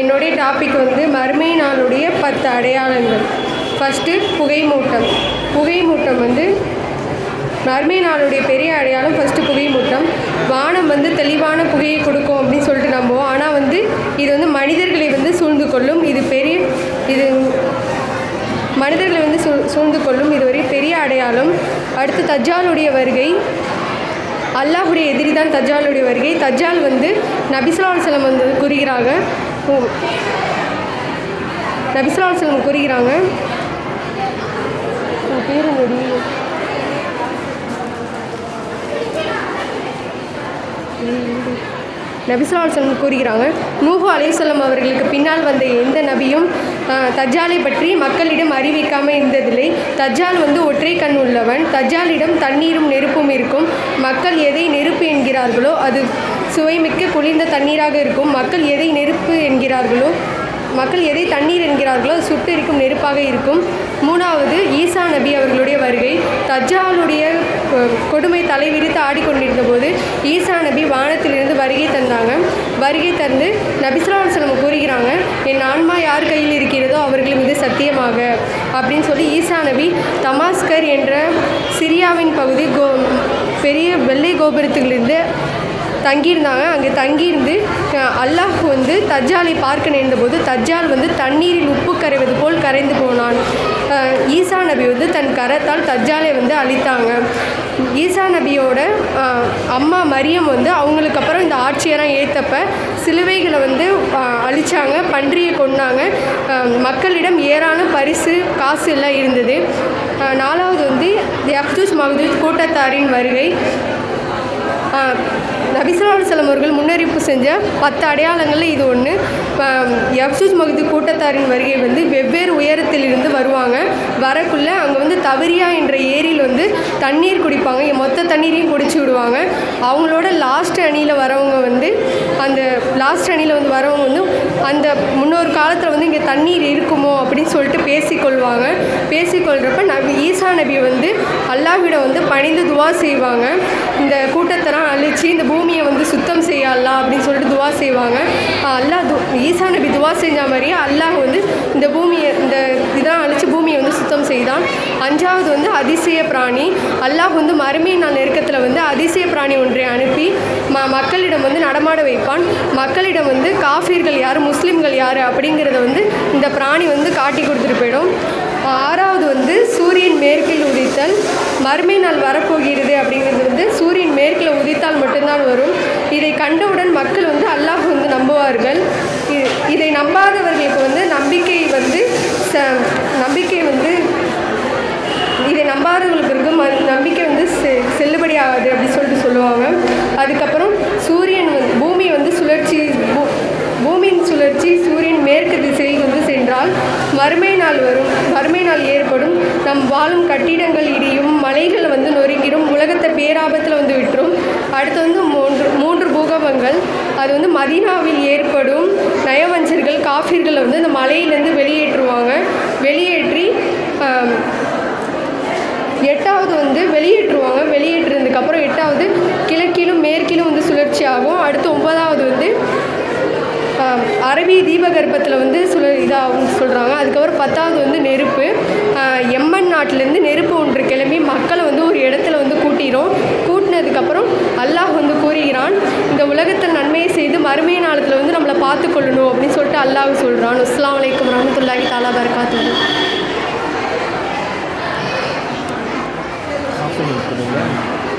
என்னுடைய டாபிக் வந்து மறுமை நாளுடைய பத்து அடையாளங்கள். ஃபஸ்ட்டு புகைமூட்டம். புகைமூட்டம் வந்து மறுமை நாளுடைய பெரிய அடையாளம் ஃபஸ்ட்டு புகைமூட்டம். வானம் வந்து தெளிவான புகையை கொடுக்கும் அப்படின்னு சொல்லிட்டு நம்புவோம். ஆனால் வந்து இது வந்து மனிதர்களை வந்து சூழ்ந்து கொள்ளும். இது பெரிய இது மனிதர்களை வந்து சூ சூழ்ந்து கொள்ளும். இது ஒரு பெரிய அடையாளம். அடுத்து தஜ்ஜாலுடைய வருகை. அல்லாஹுடைய எதிரி தான் தஜ்ஜாலுடைய வருகை. தஜ்ஜால் வந்து நபிசுல்லா செல்லம் வந்து கூறுகிறாங்க நபிசுல்லா செல்லம் கூறுகிறாங்க. உன் பேர் என்னடி? நபிசுல்லாசலம் கூறுகிறாங்க. நூஹு அலைசல்லம் அவர்களுக்கு பின்னால் வந்த எந்த நபியும் ஆஹ், தஜ்ஜாலை பற்றி மக்களிடம் அறிவிக்காமல் இருந்ததில்லை. தஜ்ஜால் வந்து ஒற்றை கண் உள்ளவன். தஜ்ஜாலிடம் தண்ணீரும் நெருப்பும் இருக்கும். மக்கள் எதை நெருப்பு என்கிறார்களோ அது சுவைமிக்க குளிர்ந்த தண்ணீராக இருக்கும். மக்கள் எதை நெருப்பு என்கிறார்களோ மக்கள் எதை தண்ணீர் என்கிறார்களோ சுட்டு சுட்டெரிக்கும் நெருப்பாக இருக்கும். மூணாவது ஈசா நபி அவர்களுடைய வருகை. தஜ்ஜாலுடைய அஹ், கொடுமை தலைவிரித்து ஆடிக்கொண்டிருந்த போது ஈசா நபி வானத்திலிருந்து வருகை தந்தாங்க. வருகை தந்து நபிஸ்லாம் செல்லம் கூறுகிறாங்க என் ஆன்மா யார் கையில் இருக்கிறதோ அவர்கள் மீது சத்தியமாக அப்படின்னு சொல்லி ஈசா நபி தமாஸ்கர் என்ற சிரியாவின் பகுதி கோ பெரிய வெள்ளை கோபுரத்திலிருந்து தங்கியிருந்தாங்க. அங்கே தங்கியிருந்து அல்லாஹ் வந்து தஜ்ஜாலை பார்க்க நேர்ந்தபோது தஜ்ஜால் வந்து தண்ணீரில் உப்பு கரைவது போல் கரைந்து போனான். ஈசா நபி வந்து தன் கரத்தால் தஜ்ஜாலை வந்து அழித்தாங்க. ஈசா நபியோட அம்மா மரியம் வந்து அவங்களுக்கு அப்புறம் இந்த ஆட்சியெல்லாம் ஏற்றப்ப சிலுவைகளை வந்து அழித்தாங்க அழிச்சாங்க பன்றியை கொண்டாங்க மக்களிடம் ஏராள பரிசு காசு எல்லாம் இருந்தது. நாலாவது வந்து எஃப்தூஸ் மகதூஸ் கூட்டத்தாரின் வருகை. நபிசுல்லா செல்லம் அவர்கள் முன்னறிவிப்பு செஞ்ச பத்து அடையாளங்களில் இது ஒன்று யப்சூஜ் மகுதி கூட்டத்தாரின் வருகை வந்து வெவ்வேறு உயரத்திலிருந்து வருவாங்க. வரக்குள்ளே அங்கே வந்து தவறியா என்ற ஏரியில் வந்து தண்ணீர் குடிப்பாங்க. மொத்த தண்ணீரையும் குடிச்சு விடுவாங்க. அவங்களோட லாஸ்ட் அணியில் வரவங்க வந்து அந்த லாஸ்ட் அணியில் வந்து வரவங்க வந்து அந்த முன்னொரு காலத்தில் வந்து இங்கே தண்ணீர் இருக்குமோ அப்படின்னு சொல்லிட்டு பேசிக்கொள்வாங்க. பேசிக்கொள்கிறப்ப நபி ஈசா நபி வந்து அல்லாஹ்விடம் வந்து பணிந்து துவா செய்வாங்க. இந்த கூட்டத்தெல்லாம் அழிச்சு இந்த பூமியை வந்து சுத்தம் செய்யலாம் அப்படின்னு சொல்லிட்டு துவா செய்வாங்க. அல்லாஹ் து ஈசா நபி துவா செஞ்ச மாதிரியே அல்லாஹ் வந்து இந்த பூமியை இந்த இதான் பூமியை வந்து சுத்தம் செய்தான். அஞ்சாவது வந்து அதிசய பிராணி. அல்லாஹ் வந்து மறுமை நாள் நெருக்கத்தில் வந்து அதிசய பிராணி ஒன்றை அனுப்பி ம மக்களிடம் வந்து நடமாட வைப்பான். மக்களிடம் வந்து காஃபியர்கள் யார் முஸ்லீம்கள் யார் அப்படிங்கிறத வந்து இந்த பிராணி வந்து காட்டி கொடுத்துட்டு போயிடும். ஆறாவது வந்து சூரியன் மேற்கில் உதித்தல். மறுமை நாள் வரப்போகிறது அப்படிங்கிறது வந்து சூரியன் மேற்கில் உதித்தால் மட்டும்தான் வரும். இதை கண்டவுடன் மக்கள் வந்து அல்லாஹ் வந்து நம்புவார்கள். இதை நம்பாதவர்களுக்கு வந்து நம்பிக்கை ச நம்பிக்கை வந்து இதை நம்பாதவங்களுக்கு இருக்கும் நம்பிக்கை வந்து செ செல்லுபடி ஆகாது அப்படின்னு சொல்லிட்டு சொல்லுவாங்க. அதுக்கப்புறம் சூரியன் வந்து பூமி வந்து சுழற்சி பூ- பூமியின் சுழற்சி சூரியன் மேற்கு திசையில் வந்து சென்றால் மறுமை நாள் வரும். மறுமை நாள் ஏற்படும். நம் வாழும் கட்டிடங்கள் இடியும். மலைகள் வந்து நொறுங்கிடும். உலகத்தை பேராபத்தில் வந்து விட்டுரும். அடுத்து வந்து மூன்று மூன்று பூகம்பங்கள். அது வந்து மதீனாவில் ஏற்படும். நயவஞ்ச காஃபிர்களை வந்து இந்த மலையிலேருந்து வெளியேற்றுவாங்க. வெளியேற்றி எட்டாவது வந்து வெளியேற்றுவாங்க. வெளியேற்றுனதுக்கப்புறம் எட்டாவது கிழக்கிலும் மேற்கிலும் வந்து சுழற்சி ஆகும். அடுத்து ஒன்பதாவது வந்து அரபி தீபகற்பத்தில் வந்து சுழ இதாகும் சொல்கிறாங்க அதுக்கப்புறம் பத்தாவது வந்து நெருப்பு. எம்மன் நாட்டிலேருந்து நெருப்பு ஒன்று கிளம்பி மக்களை வந்து ஒரு இடத்துல வந்து கூட்டிடும் கூட்டினதுக்கப்புறம் அல்லாஹ் வந்து கூறுகிறான் இந்த உலகத்தில் நன்மையை செய்து மறுமைய நாளத்தில் வந்து நம்மளை பார்த்து கொள்ளணும் அப்படின்னு சொல்லிட்டு அல்லாஹ் சொல்கிறான் அஸ்ஸலாமு அலைக்கும் ரஹமத்துல்லாஹி தாலா பர்காத்து